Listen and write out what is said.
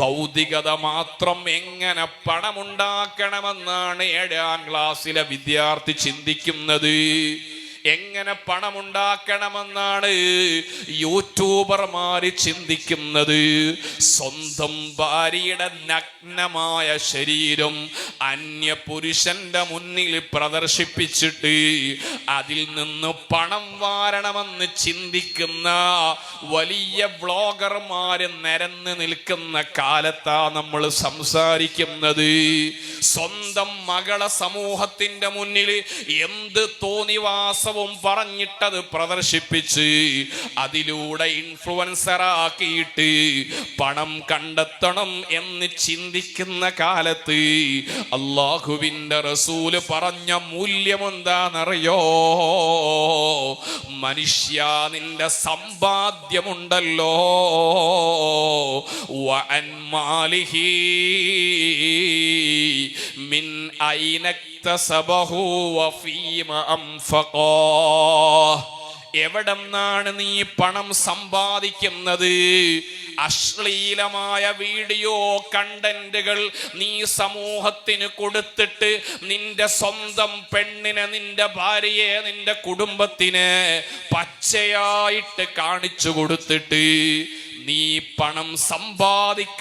ഭൗതികത മാത്രം എങ്ങനെ പണമുണ്ടാക്കണമെന്നാണ് ഏഴാം ക്ലാസ്സിലെ വിദ്യാർത്ഥി ചിന്തിക്കുന്നത്. എങ്ങനെ പണമുണ്ടാക്കണമെന്നാണ് യൂട്യൂബർമാര് ചിന്തിക്കുന്നത്. സ്വന്തം ഭാര്യയുടെ നഗ്നമായ ശരീരം അന്യ പുരുഷന്റെ മുന്നിൽ പ്രദർശിപ്പിച്ചിട്ട് അതിൽ നിന്ന് പണം വാരണമെന്ന് ചിന്തിക്കുന്ന വലിയ വ്ളോഗർമാര് നിരന്ന് നിൽക്കുന്ന കാലത്താ നമ്മൾ സംസാരിക്കുന്നത്. സ്വന്തം മകളെ സമൂഹത്തിന്റെ മുന്നിൽ എന്ത് തോന്നിവാസവും പറഞ്ഞിട്ടത് പ്രദർശിപ്പിച്ച് അതിലൂടെ ഇൻഫ്ലുവൻസർ ആക്കിയിട്ട് പണം കണ്ടെത്തണം എന്ന് ചിന്തിക്കുന്ന കാലത്ത് അള്ളാഹുവിന്റെ റസൂൽ പറഞ്ഞ മൂല്യം എന്താണെന്നറിയോ മനുഷ്യ നിന്റെ സമ്പാദ്യമുണ്ടല്ലോ. വഅൻ എവിടെന്നാണ് നീ പണം സമ്പാദിക്കുന്നത്? അശ്ലീലമായ വീഡിയോ കണ്ടന്റുകൾ നീ സമൂഹത്തിന് കൊടുത്തിട്ട് നിന്റെ സ്വന്തം പെണ്ണിനെ നിന്റെ ഭാര്യയെ നിന്റെ കുടുംബത്തിന് പച്ചയായിട്ട് കാണിച്ചു കൊടുത്തിട്ട് നീ പണം സമ്പാദിക്കുന്ന